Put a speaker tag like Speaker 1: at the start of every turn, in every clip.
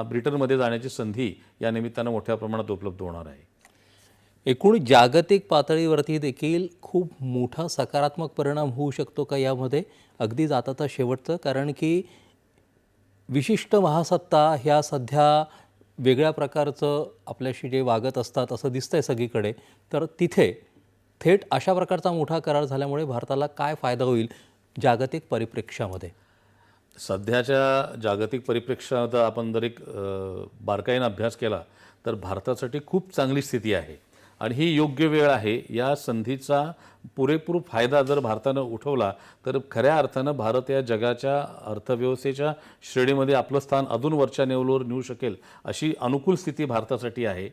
Speaker 1: ब्रिटनमध्ये जाण्याची संधी या निमित्तानं मोठ्या प्रमाणात उपलब्ध होणार आहे.
Speaker 2: एकूण जागतिक पातळीवरती देखील खूप मोठा सकारात्मक परिणाम होऊ शकतो का यामध्ये? अगदी जाताता शेवटचं कारण की विशिष्ट महासत्ता ह्या सध्या वेगळ्या प्रकारचं आपल्याशी जे वागत असतात असं दिसतंय सगळीकडे. तर तिथे थेट अशा प्रकारचा मोठा करार झाल्यामुळे भारताला काय फायदा होईल जागतिक परिप्रेक्ष्यामध्ये?
Speaker 1: सध्याच्या जागतिक परिप्रेक्ष्यात आपण जर एक बारकाईनं अभ्यास केला तर भारतासाठी खूप चांगली स्थिती आहे. आणि ही योग्य वेळ आहे. या संधीचा पुरेपूर फायदा जर भारतानं उठवला तर खऱ्या अर्थानं भारत या जगाच्या अर्थव्यवस्थेच्या श्रेणीमध्ये आपलं स्थान अजून वरच्या नेवलवर नेऊ शकेल अशी अनुकूल स्थिती भारतासाठी आहे.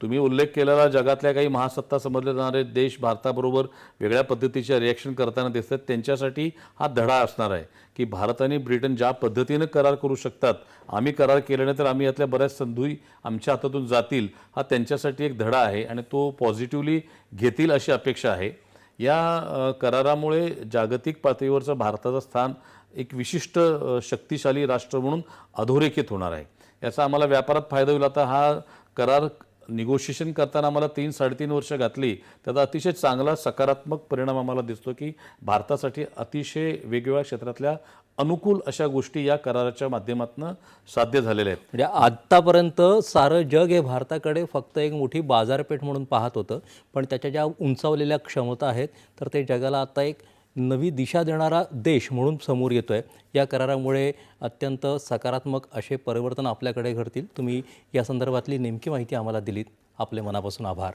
Speaker 1: तुम्ही उल्लेख केलेला जगातल्या काही महासत्ता समजले जाणारे देश भारताबरोबर वेगळ्या पद्धतीचे रिॲक्शन करताना दिसतात. त्यांच्यासाठी हा धडा असणार आहे की भारत आणि ब्रिटन ज्या पद्धतीनं करार करू शकतात आम्ही करार केल्याने तर आम्ही यातल्या बऱ्याच संधी आमच्या हातातून जातील हा त्यांच्यासाठी एक धडा आहे आणि तो पॉझिटिव्हली घेतील अशी अपेक्षा आहे. या करारामुळे जागतिक पातळीवरचं भारताचं स्थान एक विशिष्ट शक्तिशाली राष्ट्र म्हणून अधोरेखित होणार आहे. याचा आम्हाला व्यापारात फायदा होईल. आता हा करार निगोशिएशन करताना आम्हाला तीन साडेतीन वर्ष घातली. त्याचा अतिशय चांगला सकारात्मक परिणाम आम्हाला दिसतो की भारतासाठी अतिशय वेगवेगळ्या क्षेत्रातल्या अनुकूल अशा गोष्टी या कराराच्या माध्यमातून साध्य झालेल्या आहेत.
Speaker 2: म्हणजे आत्तापर्यंत सारं जग हे भारताकडे फक्त एक मोठी बाजारपेठ म्हणून पाहत होतं. पण त्याच्या ज्या उंचावलेल्या क्षमता आहेत तर ते जगाला आता एक नवी दिशा देणारा देश म्हणून समोर येतो आहे या करारामुळे अत्यंत सकारात्मक असे परिवर्तन आपल्याकडे घडतील. तुम्ही या संदर्भातली नेमकी माहिती आम्हाला दिलीत. आपले मनापासून आभार.